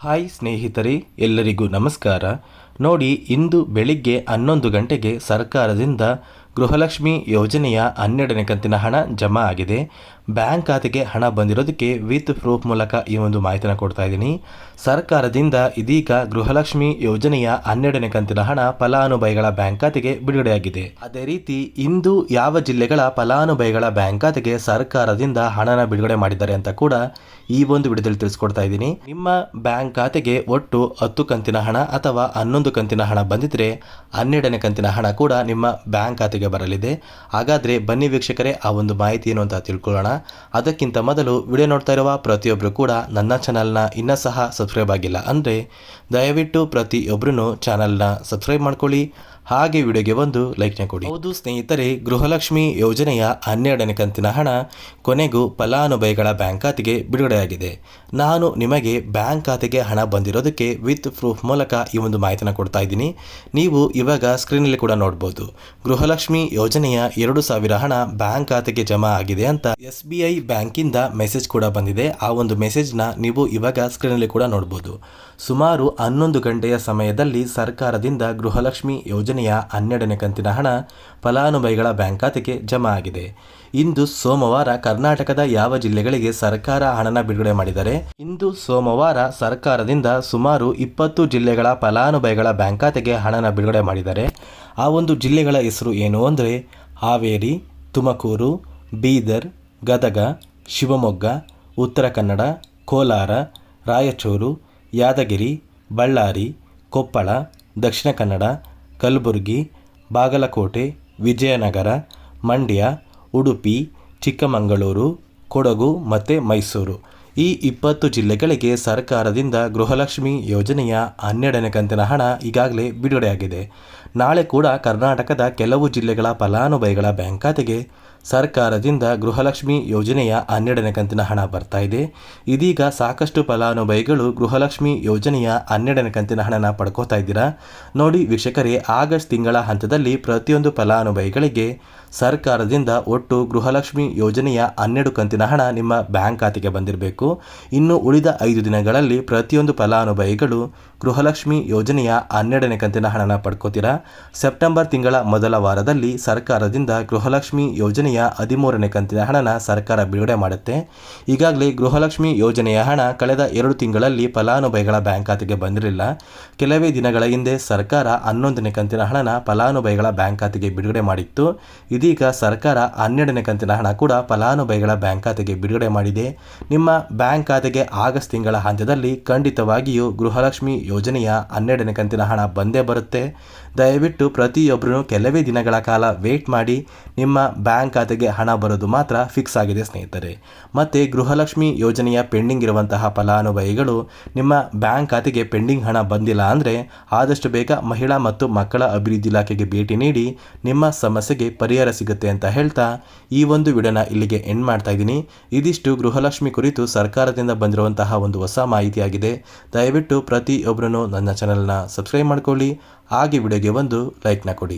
Hi ಸ್ನೇಹಿತರೆ, ಎಲ್ಲರಿಗೂ ನಮಸ್ಕಾರ. ನೋಡಿ, ಇಂದು ಬೆಳಿಗ್ಗೆ ಹನ್ನೊಂದು ಗಂಟೆಗೆ ಸರ್ಕಾರದಿಂದ ಗೃಹಲಕ್ಷ್ಮಿ ಯೋಜನೆಯ ಹನ್ನೆರಡನೇ ಕಂತಿನ ಹಣ ಜಮಾ ಆಗಿದೆ. ಬ್ಯಾಂಕ್ ಖಾತೆಗೆ ಹಣ ಬಂದಿರೋದಕ್ಕೆ ವಿತ್ ಪ್ರೂಫ್ ಮೂಲಕ ಈ ಒಂದು ಮಾಹಿತಿನ ಕೊಡ್ತಾ ಇದ್ದೀನಿ. ಸರ್ಕಾರದಿಂದ ಇದೀಗ ಗೃಹಲಕ್ಷ್ಮಿ ಯೋಜನೆಯ ಹನ್ನೆರಡನೇ ಕಂತಿನ ಹಣ ಫಲಾನುಭವಿಗಳ ಬ್ಯಾಂಕ್ ಖಾತೆಗೆ ಬಿಡುಗಡೆಯಾಗಿದೆ. ಅದೇ ರೀತಿ ಇಂದು ಯಾವ ಜಿಲ್ಲೆಗಳ ಫಲಾನುಭವಿಗಳ ಬ್ಯಾಂಕ್ ಖಾತೆಗೆ ಸರ್ಕಾರದಿಂದ ಹಣನ ಬಿಡುಗಡೆ ಮಾಡಿದ್ದಾರೆ ಅಂತ ಕೂಡ ಈ ಒಂದು ವಿಡಿಯೋದಲ್ಲಿ ತಿಳಿಸ್ಕೊಡ್ತಾ ಇದ್ದೀನಿ. ನಿಮ್ಮ ಬ್ಯಾಂಕ್ ಖಾತೆಗೆ ಒಟ್ಟು ಹತ್ತು ಕಂತಿನ ಹಣ ಅಥವಾ ಹನ್ನೊಂದು ಕಂತಿನ ಹಣ ಬಂದಿದ್ರೆ ಹನ್ನೆರಡನೇ ಕಂತಿನ ಹಣ ಕೂಡ ನಿಮ್ಮ ಬ್ಯಾಂಕ್ ಖಾತೆಗೆ ಬರಲಿದೆ. ಹಾಗಾದ್ರೆ ಬನ್ನಿ ವೀಕ್ಷಕರೇ ಆ ಒಂದು ಮಾಹಿತಿ ಏನು ಅಂತ ತಿಳ್ಕೊಳ್ಳೋಣ. ಅದಕ್ಕಿಂತ ಮೊದಲು ವಿಡಿಯೋ ನೋಡ್ತಾ ಇರುವ ಪ್ರತಿಯೊಬ್ಬರು ಕೂಡ ನನ್ನ ಚಾನಲ್ನ ಇನ್ನೂ ಸಹ ಸಬ್ಸ್ಕ್ರೈಬ್ ಆಗಿಲ್ಲ ಅಂದರೆ ದಯವಿಟ್ಟು ಪ್ರತಿಯೊಬ್ಬರೂ ಚಾನಲ್ನ ಸಬ್ಸ್ಕ್ರೈಬ್ ಮಾಡ್ಕೊಳ್ಳಿ. ಹಾಗೆ ವಿಡಿಯೋಗೆ ಒಂದು ಲೈಕ್ನ ಕೊಡಿ. ಹೌದು ಸ್ನೇಹಿತರೆ, ಗೃಹಲಕ್ಷ್ಮಿ ಯೋಜನೆಯ ಹನ್ನೆರಡನೇ ಕಂತಿನ ಹಣ ಕೊನೆಗೂ ಫಲಾನುಭವಿಗಳ ಬ್ಯಾಂಕ್ ಖಾತೆಗೆ ಬಿಡುಗಡೆಯಾಗಿದೆ. ನಾನು ನಿಮಗೆ ಬ್ಯಾಂಕ್ ಖಾತೆಗೆ ಹಣ ಬಂದಿರೋದಕ್ಕೆ ವಿತ್ ಪ್ರೂಫ್ ಮೂಲಕ ಈ ಒಂದು ಮಾಹಿತಿನ ಕೊಡ್ತಾ ಇದ್ದೀನಿ. ನೀವು ಇವಾಗ ಸ್ಕ್ರೀನಲ್ಲಿ ಕೂಡ ನೋಡ್ಬೋದು. ಗೃಹಲಕ್ಷ್ಮಿ ಯೋಜನೆಯ ಎರಡು ಸಾವಿರ ಹಣ ಬ್ಯಾಂಕ್ ಖಾತೆಗೆ ಜಮಾ ಆಗಿದೆ ಅಂತ ಎಸ್ ಬಿ ಐ ಬ್ಯಾಂಕಿಂದ ಮೆಸೇಜ್ ಕೂಡ ಬಂದಿದೆ. ಆ ಒಂದು ಮೆಸೇಜ್ನ ನೀವು ಇವಾಗ ಸ್ಕ್ರೀನಲ್ಲಿ ಕೂಡ ನೋಡ್ಬೋದು. ಸುಮಾರು ಹನ್ನೊಂದು ಗಂಟೆಯ ಸಮಯದಲ್ಲಿ ಸರ್ಕಾರದಿಂದ ಗೃಹಲಕ್ಷ್ಮಿ ಯೋಜನೆಯ ಹನ್ನೆರಡನೇ ಕಂತಿನ ಹಣ ಫಲಾನುಭವಿಗಳ ಬ್ಯಾಂಕ್ ಖಾತೆಗೆ ಜಮಾ ಆಗಿದೆ. ಇಂದು ಸೋಮವಾರ ಕರ್ನಾಟಕದ ಯಾವ ಜಿಲ್ಲೆಗಳಿಗೆ ಸರ್ಕಾರ ಹಣನ ಬಿಡುಗಡೆ ಮಾಡಿದರೆ? ಇಂದು ಸೋಮವಾರ ಸರ್ಕಾರದಿಂದ ಸುಮಾರು ಇಪ್ಪತ್ತು ಜಿಲ್ಲೆಗಳ ಫಲಾನುಭವಿಗಳ ಬ್ಯಾಂಕ್ ಖಾತೆಗೆ ಹಣನ ಬಿಡುಗಡೆ ಮಾಡಿದ್ದಾರೆ ಆ ಒಂದು ಜಿಲ್ಲೆಗಳ ಹೆಸರು ಏನು ಅಂದರೆ? ಹಾವೇರಿ, ತುಮಕೂರು, ಬೀದರ್, ಗದಗ, ಶಿವಮೊಗ್ಗ, ಉತ್ತರ ಕನ್ನಡ, ಕೋಲಾರ, ರಾಯಚೂರು, ಯಾದಗಿರಿ, ಬಳ್ಳಾರಿ, ಕೊಪ್ಪಳ, ದಕ್ಷಿಣ ಕನ್ನಡ ಕಲಬುರಗಿ ಬಾಗಲಕೋಟೆ ವಿಜಯನಗರ ಮಂಡ್ಯ ಉಡುಪಿ ಚಿಕ್ಕಮಗಳೂರು ಕೊಡಗು ಮತ್ತು ಮೈಸೂರು. ಈ ಇಪ್ಪತ್ತು ಜಿಲ್ಲೆಗಳಿಗೆ ಸರ್ಕಾರದಿಂದ ಗೃಹಲಕ್ಷ್ಮಿ ಯೋಜನೆಯ ಹನ್ನೆರಡನೇ ಕಂತಿನ ಹಣ ಈಗಾಗಲೇ ಬಿಡುಗಡೆಯಾಗಿದೆ. ನಾಳೆ ಕೂಡ ಕರ್ನಾಟಕದ ಕೆಲವು ಜಿಲ್ಲೆಗಳ ಫಲಾನುಭವಿಗಳ ಬ್ಯಾಂಕ್ ಖಾತೆಗೆ ಸರ್ಕಾರದಿಂದ ಗೃಹಲಕ್ಷ್ಮಿ ಯೋಜನೆಯ ಹನ್ನೆರಡನೇ ಕಂತಿನ ಹಣ ಬರ್ತಾ ಇದೆ. ಇದೀಗ ಸಾಕಷ್ಟು ಫಲಾನುಭವಿಗಳು ಗೃಹಲಕ್ಷ್ಮಿ ಯೋಜನೆಯ ಹನ್ನೆರಡನೇ ಕಂತಿನ ಹಣನ ಪಡ್ಕೋತಾ ಇದ್ದೀರಾ? ನೋಡಿ ವೀಕ್ಷಕರೇ, ಆಗಸ್ಟ್ ತಿಂಗಳ ಹಂತದಲ್ಲಿ ಪ್ರತಿಯೊಂದು ಫಲಾನುಭವಿಗಳಿಗೆ ಸರ್ಕಾರದಿಂದ ಒಟ್ಟು ಗೃಹಲಕ್ಷ್ಮಿ ಯೋಜನೆಯ ಹನ್ನೆರಡು ಕಂತಿನ ಹಣ ನಿಮ್ಮ ಬ್ಯಾಂಕ್ ಖಾತೆಗೆ ಬಂದಿರಬೇಕು. ಇನ್ನು ಉಳಿದ ಐದು ದಿನಗಳಲ್ಲಿ ಪ್ರತಿಯೊಂದು ಫಲಾನುಭವಿಗಳು ಗೃಹಲಕ್ಷ್ಮಿ ಯೋಜನೆಯ ಹನ್ನೆರಡನೇ ಕಂತಿನ ಹಣನ ಪಡ್ಕೋತೀರಾ? ಸೆಪ್ಟೆಂಬರ್ ತಿಂಗಳ ಮೊದಲ ವಾರದಲ್ಲಿ ಸರ್ಕಾರದಿಂದ ಗೃಹಲಕ್ಷ್ಮಿ ಯೋಜನೆಯ ಹದಿಮೂರನೇ ಕಂತಿನ ಹಣನ ಸರ್ಕಾರ ಬಿಡುಗಡೆ ಮಾಡುತ್ತೆ. ಈಗಾಗಲೇ ಗೃಹಲಕ್ಷ್ಮಿ ಯೋಜನೆಯ ಹಣ ಕಳೆದ ಎರಡು ತಿಂಗಳಲ್ಲಿ ಫಲಾನುಭವಿಗಳ ಬ್ಯಾಂಕ್ ಖಾತೆಗೆ ಬಂದಿರಲಿಲ್ಲ. ಕೆಲವೇ ದಿನಗಳ ಹಿಂದೆ ಸರ್ಕಾರ ಹನ್ನೊಂದನೇ ಕಂತಿನ ಹಣನ ಫಲಾನುಭವಿಗಳ ಬ್ಯಾಂಕ್ ಖಾತೆಗೆ ಬಿಡುಗಡೆ ಮಾಡಿತ್ತು. ಇದೀಗ ಸರ್ಕಾರ ಹನ್ನೆರಡನೇ ಕಂತಿನ ಹಣ ಕೂಡ ಫಲಾನುಭವಿಗಳ ಬ್ಯಾಂಕ್ ಖಾತೆಗೆ ಬಿಡುಗಡೆ ಮಾಡಿದೆ. ನಿಮ್ಮ ಬ್ಯಾಂಕ್ ಖಾತೆಗೆ ಆಗಸ್ಟ್ ತಿಂಗಳ ಹಂತದಲ್ಲಿ ಖಂಡಿತವಾಗಿಯೂ ಗೃಹಲಕ್ಷ್ಮಿ ಯೋಜನೆಯ ಹನ್ನೆರಡನೇ ಕಂತಿನ ಹಣ ಬಂದೇ ಬರುತ್ತೆ. ದಯವಿಟ್ಟು ಪ್ರತಿಯೊಬ್ಬರೂ ಕೆಲವೇ ದಿನಗಳ ಕಾಲ ವೇಟ್ ಮಾಡಿ ನಿಮ್ಮ ಬ್ಯಾಂಕ್ ಖಾತೆಗೆ ಹಣ ಬರೋದು ಮಾತ್ರ ಫಿಕ್ಸ್ ಆಗಿದೆ ಸ್ನೇಹಿತರೆ. ಮತ್ತು ಗೃಹಲಕ್ಷ್ಮಿ ಯೋಜನೆಯ ಪೆಂಡಿಂಗ್ ಇರುವಂತಹ ಫಲಾನುಭವಿಗಳು ನಿಮ್ಮ ಬ್ಯಾಂಕ್ ಖಾತೆಗೆ ಪೆಂಡಿಂಗ್ ಹಣ ಬಂದಿಲ್ಲ ಅಂದರೆ ಆದಷ್ಟು ಬೇಗ ಮಹಿಳಾ ಮತ್ತು ಮಕ್ಕಳ ಅಭಿವೃದ್ಧಿ ಇಲಾಖೆಗೆ ಭೇಟಿ ನೀಡಿ ನಿಮ್ಮ ಸಮಸ್ಯೆಗೆ ಪರಿಹಾರ ಸಿಗುತ್ತೆ ಅಂತ ಹೇಳ್ತಾ ಈ ಒಂದು ವಿಡನ ಇಲ್ಲಿಗೆ ಎಂಡ್ ಮಾಡ್ತಾ ಇದ್ದೀನಿ. ಇದಿಷ್ಟು ಗೃಹಲಕ್ಷ್ಮಿ ಕುರಿತು ಸರ್ಕಾರದಿಂದ ಬಂದಿರುವಂತಹ ಒಂದು ಹೊಸ ಮಾಹಿತಿಯಾಗಿದೆ. ದಯವಿಟ್ಟು ಪ್ರತಿಯೊಬ್ಬರೂ ನನ್ನ ಚಾನಲ್ನ ಸಬ್ಸ್ಕ್ರೈಬ್ ಮಾಡ್ಕೊಳ್ಳಿ. ಹಾಗೆ ವಿಡಿಯೋಗೆ ಒಂದು ಲೈಕ್ನ ಕೊಡಿ.